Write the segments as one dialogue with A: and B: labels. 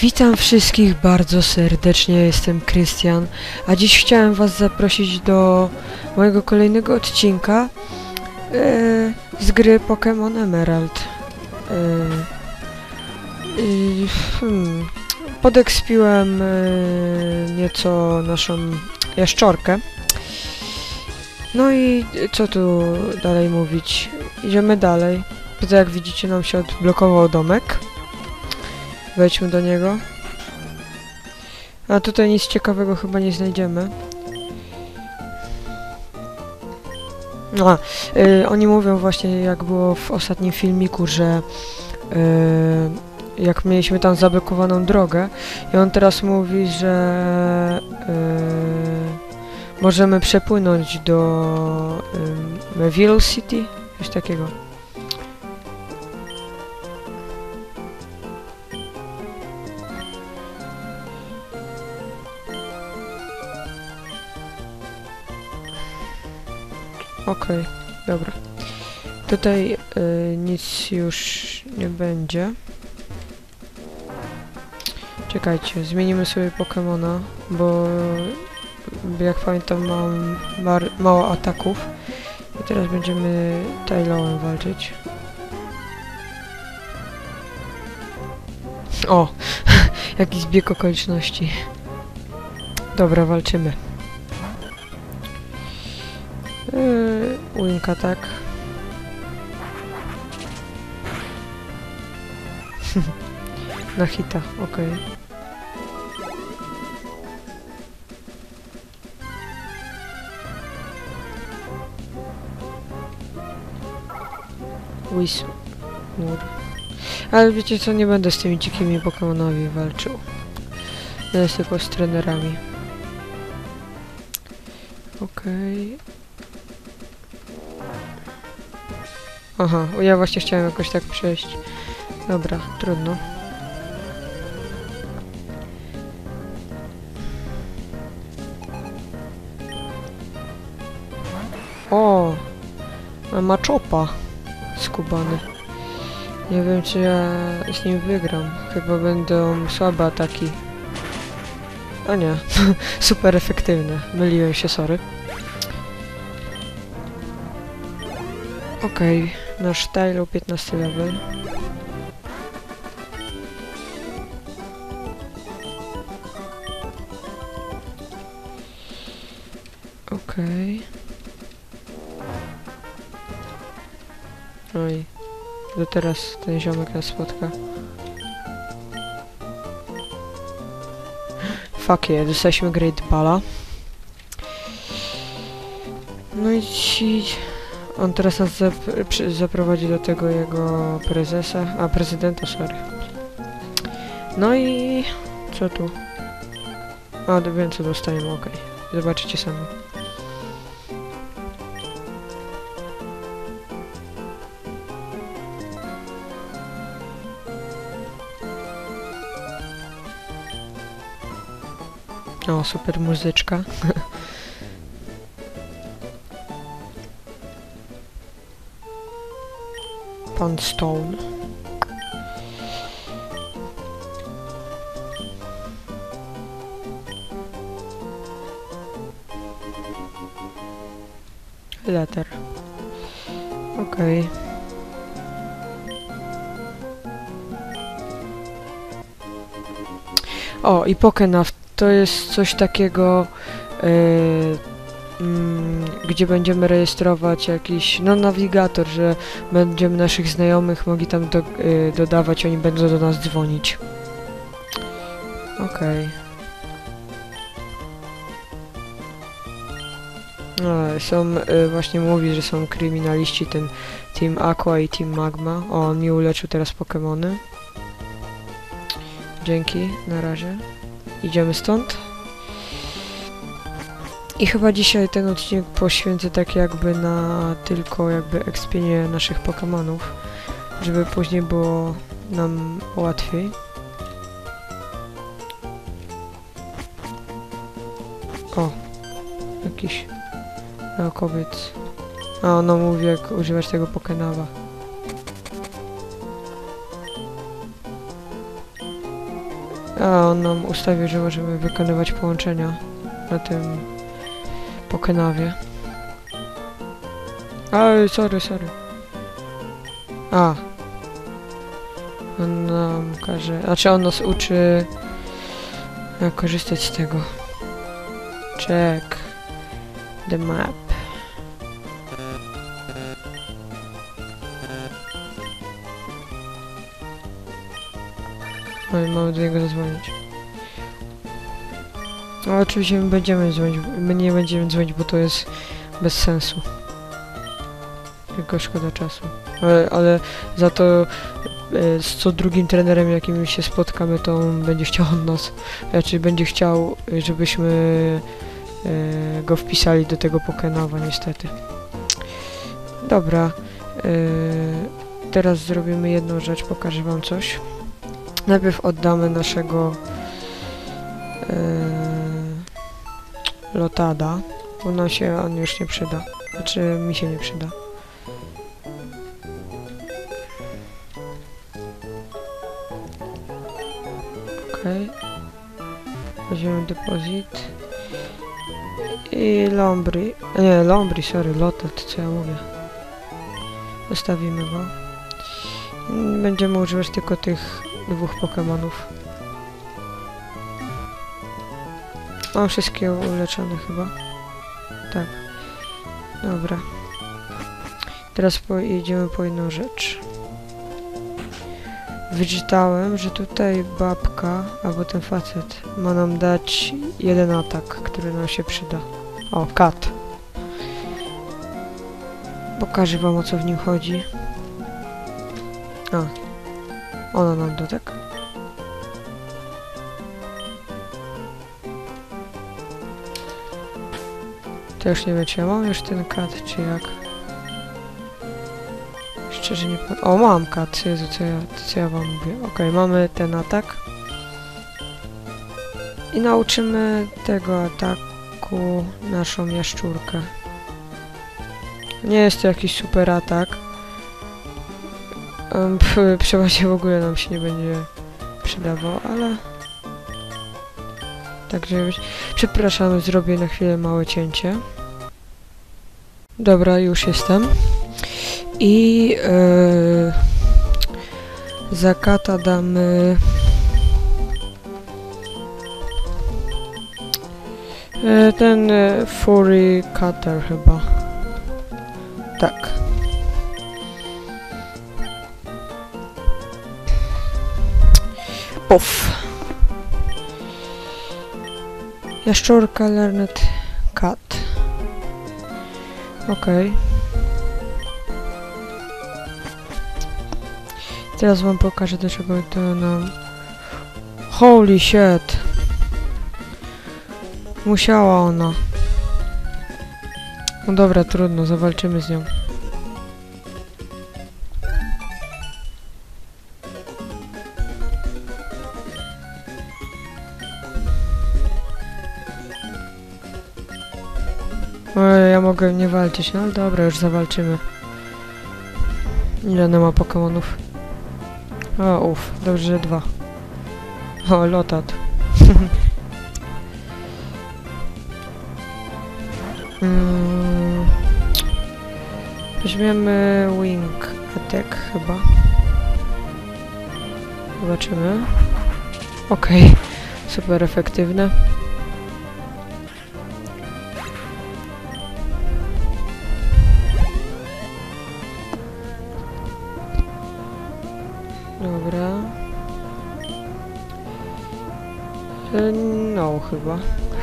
A: Witam wszystkich bardzo serdecznie, jestem Krystian, a dziś chciałem was zaprosić do mojego kolejnego odcinka e, z gry Pokémon Emerald. I, hmm, podekspiłem e, nieco naszą jaszczorkę. No i co tu dalej mówić? Idziemy dalej. Jak widzicie nam się odblokował domek. Wejdźmy do niego. A tutaj nic ciekawego chyba nie znajdziemy. A, y, oni mówią właśnie, jak było w ostatnim filmiku, że y, jak mieliśmy tam zablokowaną drogę i on teraz mówi, że y, możemy przepłynąć do y, Meville City, coś takiego. Okej, dobra. Tutaj y, nic już nie będzie. Czekajcie, zmienimy sobie Pokemona, bo jak pamiętam mam mało ataków. I teraz będziemy Tailowem walczyć. O! Jaki zbieg okoliczności. Dobra, walczymy. Uinka, tak. Na hita, okej. Wismur. Ale wiecie co, nie będę z tymi dzikimi Pokemonami walczył. Będę tylko z trenerami. Okej. Aha, ja właśnie chciałem jakoś tak przejść. Dobra, trudno. O! Maczopa skubany. Nie wiem, czy ja z nim wygram. Chyba będą słabe ataki. A nie, super efektywne. Myliłem się, sorry. Okej, nasz Tylo 15 level. Okej. Oj, to teraz ten ziomek nas spotka. Fuck yeah, dostaliśmy Great Balla. No i. On teraz nas zap zaprowadzi do tego jego prezesa, a prezydenta, sorry. No i co tu? A, wiem co dostajemy, okej. Zobaczycie sami. O, super muzyczka. Pan Stone. Letter. Okej. O, i Pokenav to jest coś takiego, yy, gdzie będziemy rejestrować jakiś, no nawigator, że będziemy naszych znajomych mogli tam do, y, dodawać, oni będą do nas dzwonić. Okej. No, są, y, właśnie mówi, że są kryminaliści, ten Team Aqua i Team Magma. O, on mi uleczył teraz Pokemony. Dzięki, na razie. Idziemy stąd. I chyba dzisiaj ten odcinek poświęcę tak jakby na tylko jakby ekspienie naszych Pokemonów, żeby później było nam łatwiej. O, jakiś naukowiec. A ono mówi jak używać tego Pokenawa. A on nam ustawił, że możemy wykonywać połączenia na tym Pokenawie. Ej, sorry, sorry. A. On nam każe, znaczy on nas uczy jak korzystać z tego. Check the map. Ale mamy do niego zadzwonić. No oczywiście my będziemy dzwonić, my nie będziemy dzwonić, bo to jest bez sensu. Tylko szkoda czasu. Ale, ale za to e, z co drugim trenerem, jakim się spotkamy, to on będzie chciał od nas, znaczy będzie chciał, żebyśmy e, go wpisali do tego Pokenawa, niestety. Dobra. e, teraz zrobimy jedną rzecz, pokażę wam coś. Najpierw oddamy naszego Lotada, bo się on już nie przyda. Znaczy mi się nie przyda. Okej. Weźmiemy depozyt. I Lombri. Nie, Lombri, sorry, Lotat, co ja mówię. Zostawimy go. Będziemy używać tylko tych dwóch Pokemonów. Mam wszystkie uleczone chyba. Tak. Dobra. Teraz pojedziemy po jedną rzecz. Wyczytałem, że tutaj babka, albo ten facet, ma nam dać jeden atak, który nam się przyda. O, kat. Pokażę wam o co w nim chodzi. A. Ona nam da, tak? Już nie wiem, czy ja mam już ten kat, czy jak. Szczerze nie powiem. O, mam kat, Jezu, co ja, co ja wam mówię. Okej, mamy ten atak. I nauczymy tego ataku naszą jaszczurkę. Nie jest to jakiś super atak. Um, przeważnie w ogóle nam się nie będzie przydawał, ale... Także przepraszam, zrobię na chwilę małe cięcie. Dobra, już jestem. I yy, damy... E, ten e, Fury Cutter chyba. Tak. Puff. Jaszczurka Learned Cat. Okej. Teraz wam pokażę do czego to nam... Holy shit! Musiała ona. No dobra, trudno, zawalczymy z nią. Mogę nie walczyć, no ale dobra, już zawalczymy. Ile ona ma Pokemonów? O, uff, dobrze, że dwa. O, Lotat. mm, weźmiemy Wing Attack chyba. Zobaczymy. Okej, super efektywne.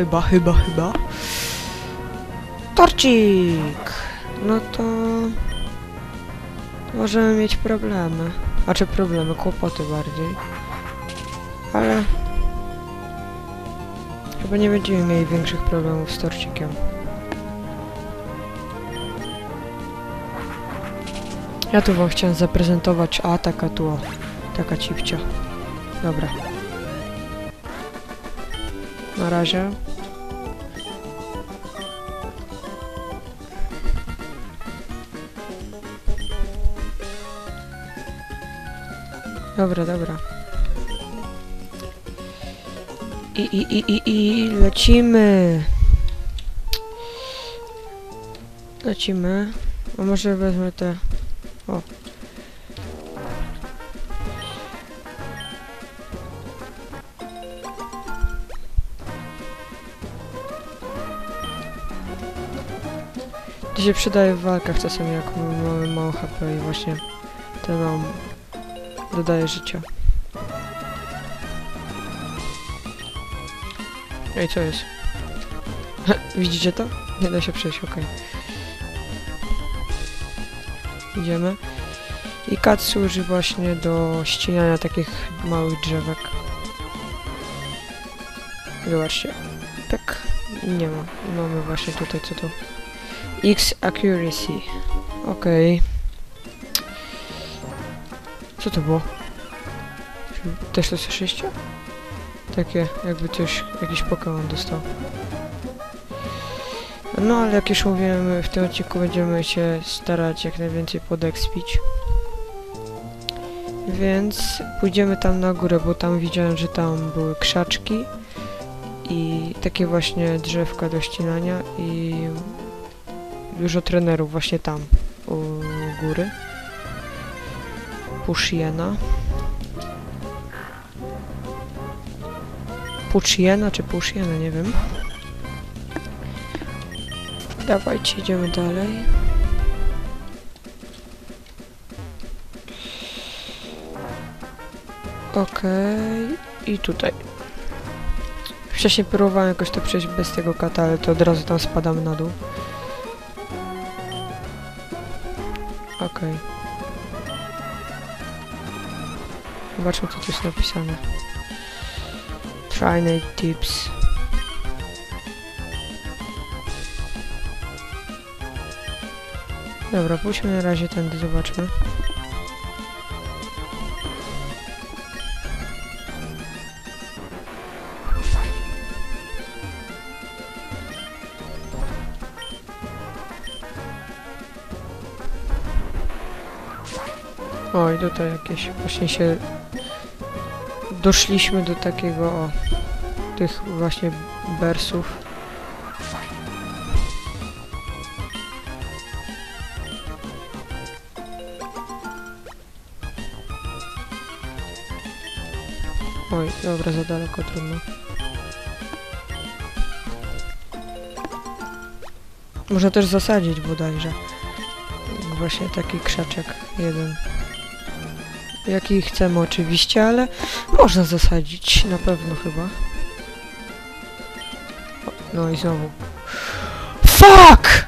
A: Chyba, chyba, chyba. Torcik! No to... Możemy mieć problemy. Znaczy problemy, kłopoty bardziej. Ale... Chyba nie będziemy mieli większych problemów z torcikiem. Ja tu wam chciałem zaprezentować, a taka tu, taka cipcia. Dobra. Na razie. Dobra, dobra. I, i, i, i, i lecimy. Lecimy. A może wezmę te... O. To się przydaje w walkach czasem jak mamy mało HP i właśnie to nam dodaje życia. Ej, co jest? Widzicie to? Nie da się przejść, okej. Idziemy. I kat służy właśnie do ścinania takich małych drzewek. Zobaczcie. Tak. Nie ma. Mamy właśnie tutaj co to. X accuracy. Okej. Co to było? Też to słyszeliście? Takie, jakby coś, jakiś Pokémon dostał. No, ale jak już mówiłem, w tym odcinku będziemy się starać jak najwięcej podekspić. Więc pójdziemy tam na górę, bo tam widziałem, że tam były krzaczki i takie właśnie drzewka do ścinania i dużo trenerów właśnie tam u góry. Pushiena. Puchiena czy Pushiena, nie wiem. Dawajcie, idziemy dalej. Okej, i tutaj. Wcześniej próbowałem jakoś to przejść bez tego kata, ale to od razu tam spadamy na dół. Okej. Zobaczmy, co tu jest napisane. Trinate tips. Dobra, pójdźmy na razie tędy, zobaczmy. Oj, tutaj jakieś właśnie się doszliśmy do takiego o tych właśnie bersów. Oj, dobra, za daleko, trudno. Można też zasadzić bodajże. Właśnie taki krzaczek jeden. Jaki chcemy oczywiście, ale można zasadzić, na pewno chyba. No i znowu. FUCK!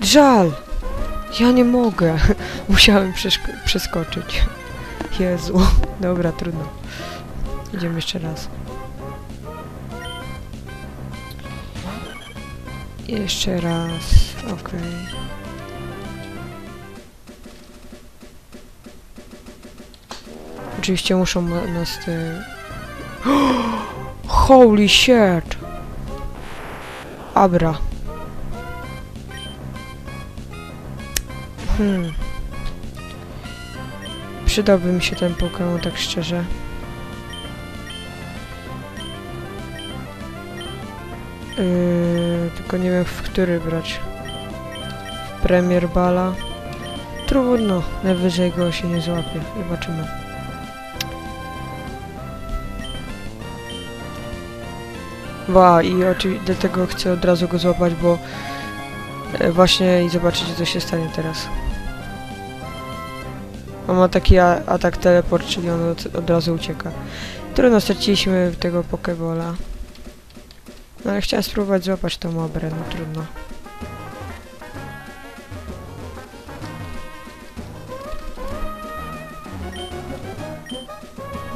A: Żal! Ja nie mogę. Musiałem przeskoczyć. Jezu. Dobra, trudno. Idziemy jeszcze raz. Jeszcze raz. Okej. Oczywiście muszą nas te... Holy shit! Abra. Hmm. Przydałby mi się ten Pokémon, tak szczerze. Yy, tylko nie wiem w który brać. Premier Bala. Trudno, najwyżej go się nie złapie. Zobaczymy. Wa, i oczywiście dlatego chcę od razu go złapać, bo e, właśnie i zobaczycie co się stanie teraz. On ma taki atak teleport, czyli on od, od razu ucieka. Trudno, straciliśmy tego pokebola. No ale chciałem spróbować złapać tą obrę, no trudno.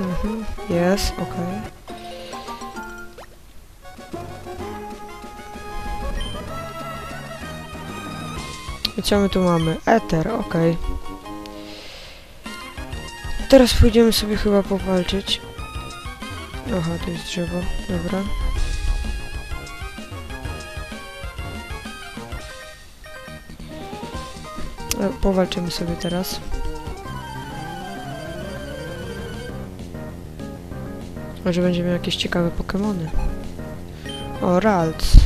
A: Mhm, jest, okej. I co my tu mamy? Eter, okej. Teraz pójdziemy sobie chyba powalczyć. Aha, to jest drzewo, dobra. E, Powalczymy sobie teraz. Może będzie miał jakieś ciekawe Pokemony. O, Ralts.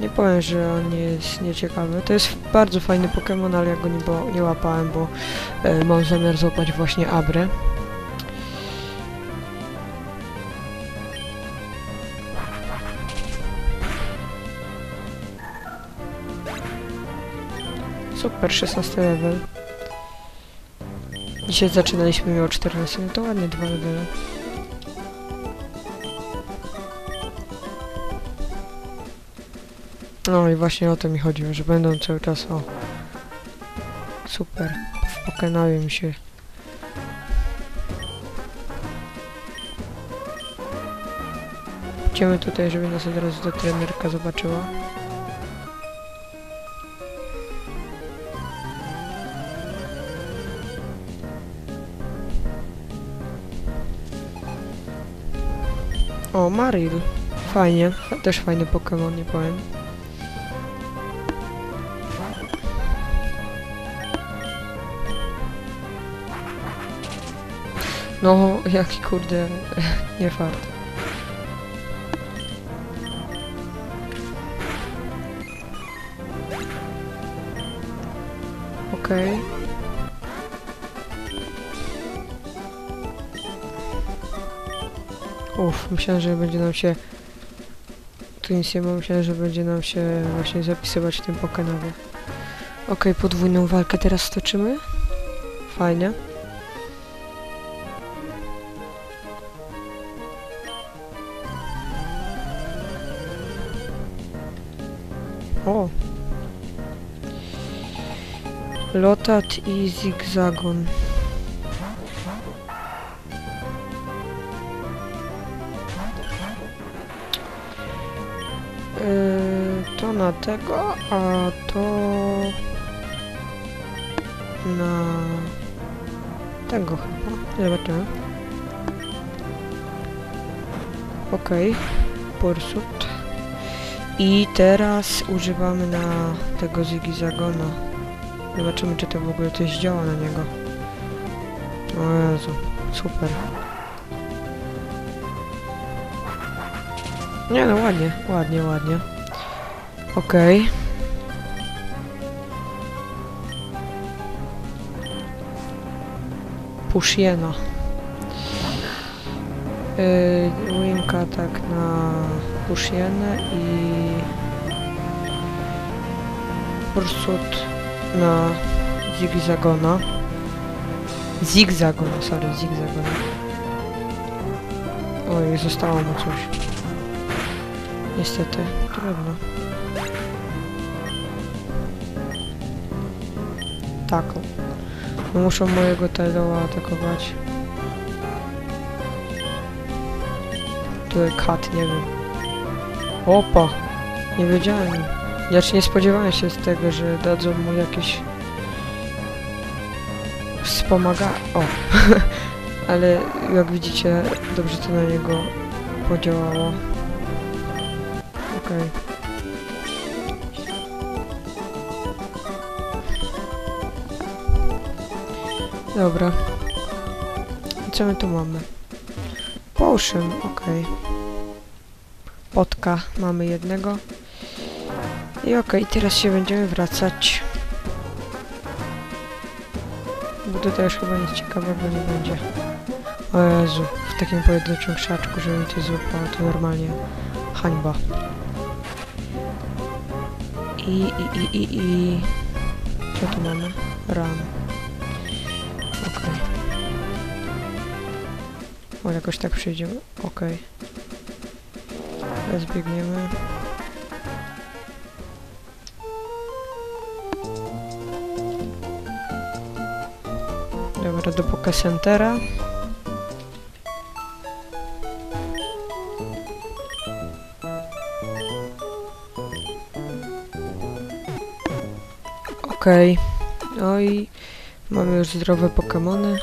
A: Nie powiem, że on jest nieciekawy. To jest bardzo fajny Pokémon, ale ja go nie, bo, nie łapałem, bo e, mam zamiar złapać właśnie Abrę. Super, 16 level. Dzisiaj zaczynaliśmy miało 14, no to ładnie dwa levele. No i właśnie o to mi chodziło, że będą cały czas o. Super. Pokenały mi się. Idziemy tutaj, żeby nas od razu ta trenerka zobaczyła. O, Maril. Fajnie. Też fajny Pokémon, nie powiem. No, jaki kurde, nie fart. Okej. Uff, myślałem, że będzie nam się... Tu nic nie ma, myślałem, że będzie nam się właśnie zapisywać w tym Pokenowie. Okej, podwójną walkę teraz stoczymy. Fajnie. Lotat i Zigzagon. Yy, to na tego, a to na tego chyba. Zobaczymy. Okej, Porsut. I teraz używamy na tego Zigzagona. Zobaczymy, czy to w ogóle coś działa na niego. O Jezu, super. Nie no, ładnie, ładnie, ładnie. Okej. Pushiena. Yy, Winka tak na Pushienę i Ursut na Zigzagona. Zigzagona, sorry, Zigzagona. Oj, zostało mu coś. Niestety, trudno. Taką. No muszą mojego Tyloa atakować. Tu jest kat, nie wiem. Opa! Nie wiedziałem. Ja czy nie spodziewałem się z tego, że dadzą mu jakieś... Wspomaga... O! Ale jak widzicie, dobrze to na niego podziałało. Okej. Dobra. I co my tu mamy? Potion, okej. Potka mamy jednego. I okej, teraz się będziemy wracać. Bo tutaj już chyba nic ciekawego nie będzie. O Jezu, w takim pojedynczym krzaczku, żeby mi to złapało, to normalnie hańba. I, i, i, i, i... Co tu mamy? Ram. Okej. O, jakoś tak przejdziemy. Okej. Teraz biegniemy. Dobra, do Poke Centera. Okej. No i mamy już zdrowe Pokemony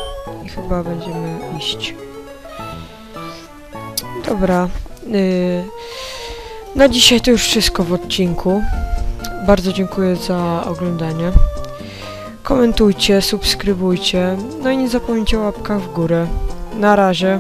A: i chyba będziemy iść. Dobra. Yy, na dzisiaj to już wszystko w odcinku. Bardzo dziękuję za oglądanie. Komentujcie, subskrybujcie. No i nie zapomnijcie o łapkach w górę. Na razie.